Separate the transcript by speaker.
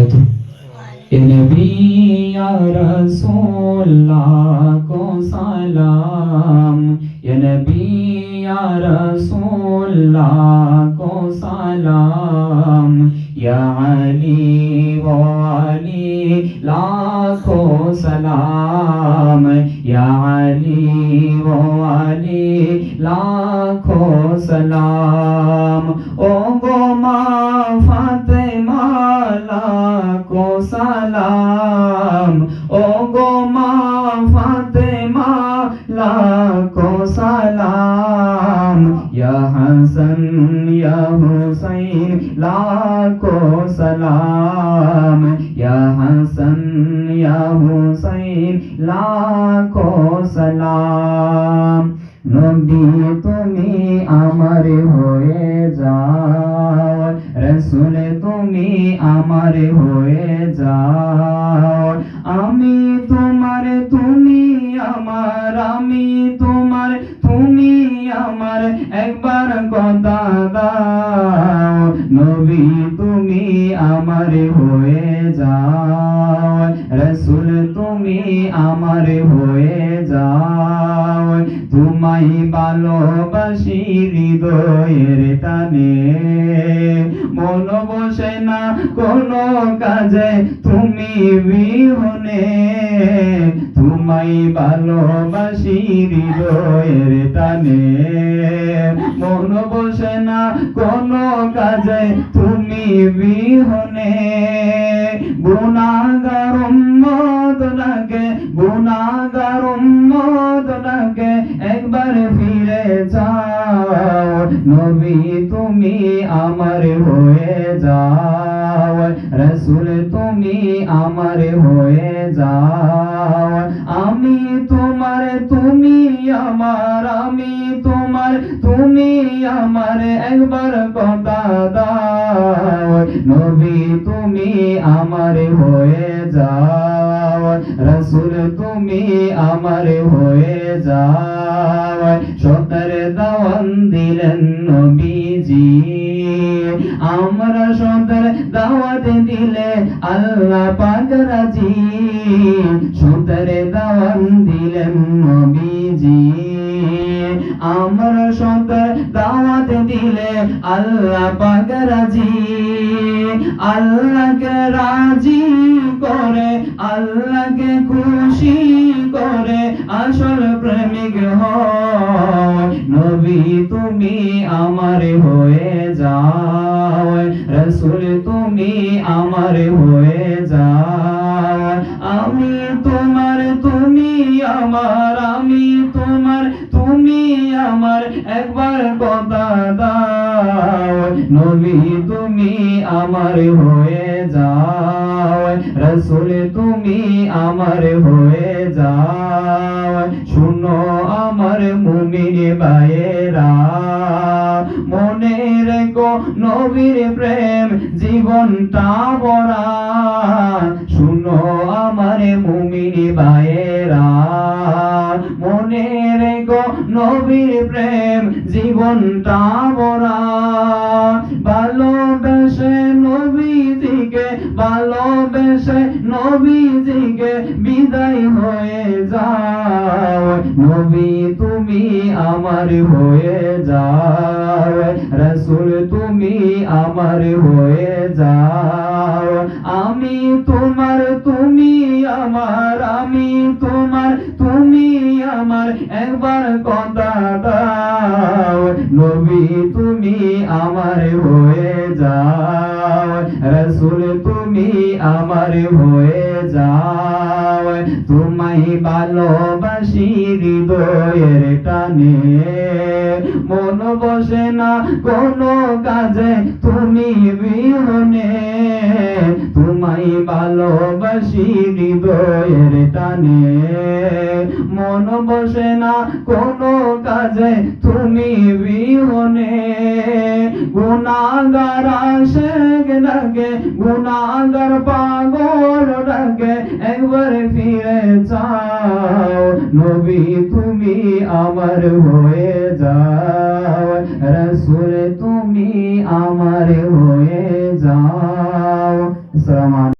Speaker 1: বরকাত এ নবী ইয়া রাসূলুল্লাহ কো সালাম এ নবী ইয়া রাসূলুল্লাহ কো সালাম ইয়া আলী ওয়া আলী লাখো সালাম ইয়া আলী ওয়া আলী লাখো সালাম ও গো মা ফাতেমা লাখো সালাম। ও গো মা ফাতেমা, লাখো সালাম। ইয়া হাসান, ইয়া হুসাইন, লাখো সালাম। ইয়া হাসান, ইয়া হুসাইন, লাখো সালাম। নবী, তুমি আমার হয়ে যাও। আমি তোমার, তুমি আমার, একবার কথা দাও। নবী, তুমি আমার হয়ে যাও। রসুল, তুমি আমার হয়ে যাও। তোমায় ভালোবাসি হৃদয়ের টানে। মন বসে না কোনো কাজে, তুমি বিহনে। তোমায় ভালোবাসি হৃদয়ের টানে। মন বসে না কোনো কাজে, তুমি বিহনে। গুণাগার লাগে গুণাগার লাগে একবার ফিরে যাও। নবী, তুমি আমার হয়ে যাও। রসুল, তুমি আমার হয়ে যাও। আমি তোমার, তুমি আমার, আমি তোমার, তুমি আমার একবার কথা দাও। নবী, তুমি আমার হয়ে যাও। রসুল, তুমি আমার হয়ে যাও। সতর দাওয়ান দিলেন নবীজি। আমরা সদর দাওয়াত দিলে আল্লাহ পাক রাজি সদর দাওয়ান দিলেন নবীজি আমরা সদর দাওয়াত দিলে আল্লাহ পাক রাজি আল্লাহকে রাজি করে আল্লাহকে খুশি করে আসল প্রেমিক হয় নবী তুমি আমার হয়ে তুমি আমার হয়ে যাও। আমি তোমার, তুমি আমার, আমি তোমার, তুমি আমার একবার কথা দাও। নবী, তুমি আমার হয়ে যাও। রসুল, তুমি আমার হয়ে যাও। শুনো আমার মুমিন ভাইয়েরা। নবীর প্রেম জীবনটা বড়া। শুনো আমার মুমিন ভাইয়েরা। মনে রেখো নবীর প্রেম জীবনটা বড়া। ভালোবেসে নবীজিকে ভালোবেসে নবীজিকে বিদায় হয়ে যাও। নবী তুমি আমার হয়ে যাও। রসুল, তুমি আমার হয়ে যাও। আমি তোমার, তুমি আমার, আমি তোমার, তুমি আমার, একবার কথা দাও। নবী, তুমি আমার হয়ে যাও। রসুল, তুমি আমার হয়ে যাও। তোমায় ভালোবাসি হৃদয়ের টানে। বসে না কোনো কাজে, তুমি বিহনে। তোমায় ভালোবাসি হৃদয়ের টানে। মন বসে না কোনো কাজে, তুমি বিহনে। গুণাগার আশেক ডাকে, গুণাগার পাগল ডাকে, একবার ফিরে চাও নবী, তুমি আমার হয়ে যাও। রসুল তুমি আমার হয়ে যাও। আলাইকুম।